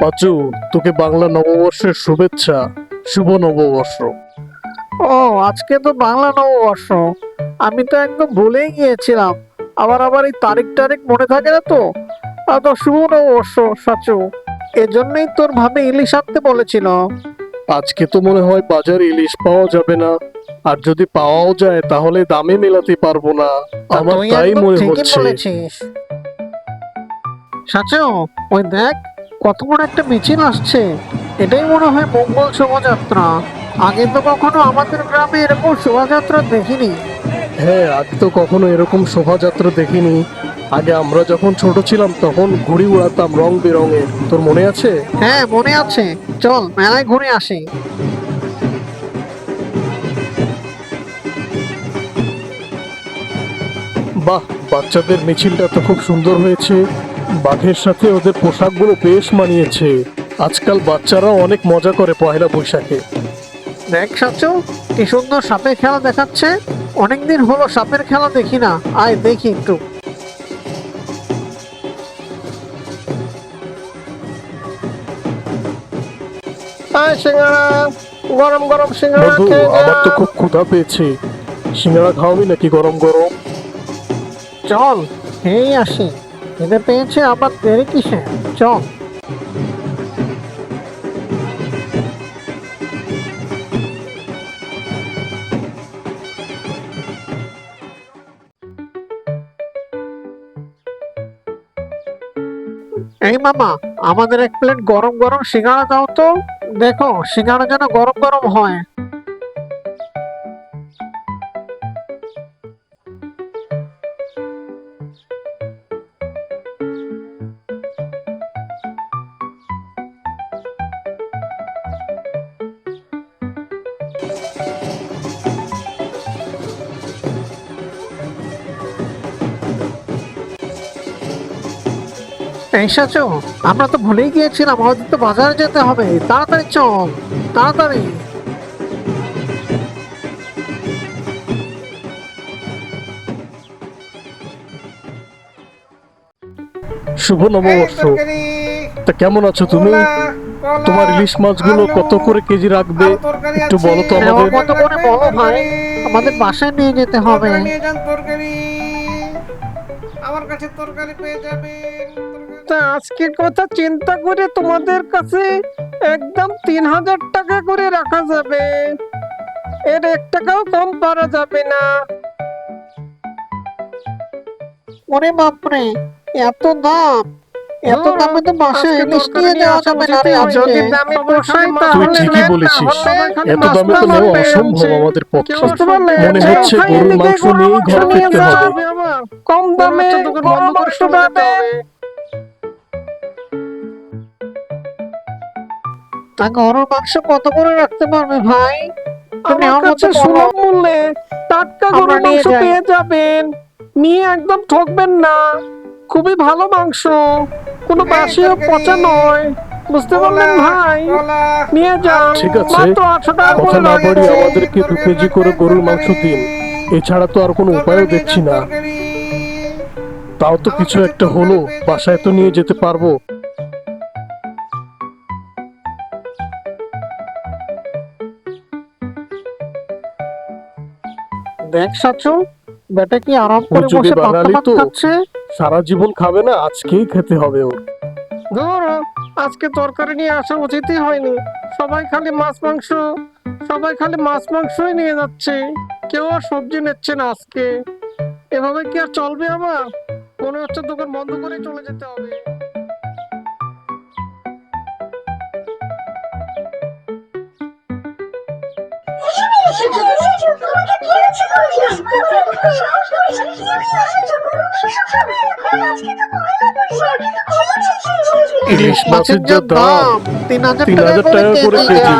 পাচু তোকে বাংলা নববর্ষের শুভেচ্ছা শুভ নববর্ষ। ও আজকে তো বাংলা নববর্ষ। আমি তো একদম ভুলেই গিয়েছিলাম। আবার আবার এই তারিখ টারিখ মনে থাকে না তো? তা তো শুভ নববর্ষ সাচু। এজন্যই তোর ভাবে ইলিশ আনতে বলেছিল। আজকে তো মনে হয় বাজারে ইলিশ পাওয়া যাবে না। আর যদি পাওয়াও যায় তাহলে দামে মেলাতে পারব না। আমার তাই মনে হচ্ছে। সাচু ওই দেখ কত বড় একটা মিছিল আসছে? এটাই মনে হয় মঙ্গল শোভাযাত্রা। আগে তো কখনো আমাদের গ্রামে এরকম শোভাযাত্রা দেখিনি। হ্যাঁ আগে তো কখনো এরকম শোভাযাত্রা দেখিনি। আগে আমরা যখন ছোট ছিলাম তখন ঘুড়ি উড়াতাম রং বেরঙের। তোর মনে আছে? হ্যাঁ মনে আছে। চল মেলায় ঘুরে আসি। বাহ বাচ্চাদের মিছিলটা তো খুব সুন্দর হয়েছে। বাঘের সাথে ওদের পোশাকগুলো বেশ মানিয়েছে। আজকাল বাচ্চারাও অনেক মজা করে পয়লা বৈশাখে। দেখ সাচু কি সুন্দর সাপের খেলা দেখাচ্ছে। অনেকদিন হলো সাপের খেলা দেখি না। আয় দেখি একটু। আয় সিঙ্গারা। গরম গরম সিঙ্গারা বন্ধু খেয়ে যা। আমার তো খুব ক্ষুধা পেয়েছে। সিঙ্গাড়া খাওয়াবি নাকি গরম গরম? চল এই আসি। খিদে পেয়েছে আবার দেরি কিসে? চল। এই মামা, আমাদের এক প্লেট গরম গরম সিঙ্গাড়া দাও তো। দেখো সিঙ্গাড়া যেন গরম গরম হয়। এই সাচু আমরা তো ভুলেই গিয়েছিলাম আমাদের তো বাজারে যেতে হবে। তাড়াতাড়ি চল তাড়াতাড়ি। শুভ নববর্ষ। তা কেমন আছো তুমি? তোমার ইলিশ মাছগুলো কত করে কেজি রাখবে? একটু বলো তো আমাদের। কত করে বলো ভাই? আমাদের বাসায় নিয়ে যেতে হবে। আমার কাছে তরকারি পেয়ে যাবেন। তরকারি- তা আজকের কথা চিন্তা করে তোমাদের কাছে একদম তিন হাজার টাকা করে রাখা যাবে। এর এক টাকাও কম পারা যাবে না। ওরে বাপরে এত দাম? এত দামে তো বাসায় ইলিশ নিয়ে যাওয়া যাবে না রে যদি দামে পোষায় তুই ঠিকই বলেছিস এত দামে তো নেওয়া অসম্ভব আমাদের পক্ষে? মনে হচ্ছে গরুর মাংস নিয়েই ঘরে ফিরতে হবে। কম দামে করে মাংস পাবে। তা গরুর মাংস কত করে রাখতে পারবে ভাই? তুমি আমার আমার কাছে সুলভ মূল্যে টাটকা গরুর মাংস পেয়ে যাবেন। নিয়ে একদম ঠকবেন না। খুবই ভালো মাংস। কোনো বাসিও পচা নয়। বুঝতে পারলেন ভাই? নিয়ে যান। ঠিক আছে। আটশো টাকা কথা না আমাদেরকে দু কেজি করে গরুর মাংস দিন। এছাড়া তো আর কোনো উপায়ও দেখছি না। তাও তো কিছু একটা হলো। বাসায় তো নিয়ে যেতে পারব। দেখ সাচু বেটা কি আরাম করে বসে বাঙালি তো। খাচ্ছে? সারা জীবন খাবে না আজকেই খেতে হবে ওর। ধুর, আজকে তরকারি নিয়ে আসা উচিতই হয়নি। সবাই খালি মাছ মাংস সবাই খালি মাছ মাংসই নিয়ে যাচ্ছে। কেউ আর সবজি নিচ্ছে না আজকে। এভাবে কি আর চলবে আবার? মনে হচ্ছে দোকান বন্ধ করে চলে যেতে হবে। ইলিশ মাছের যা দাম তিন হাজার টাকা করে কেজি।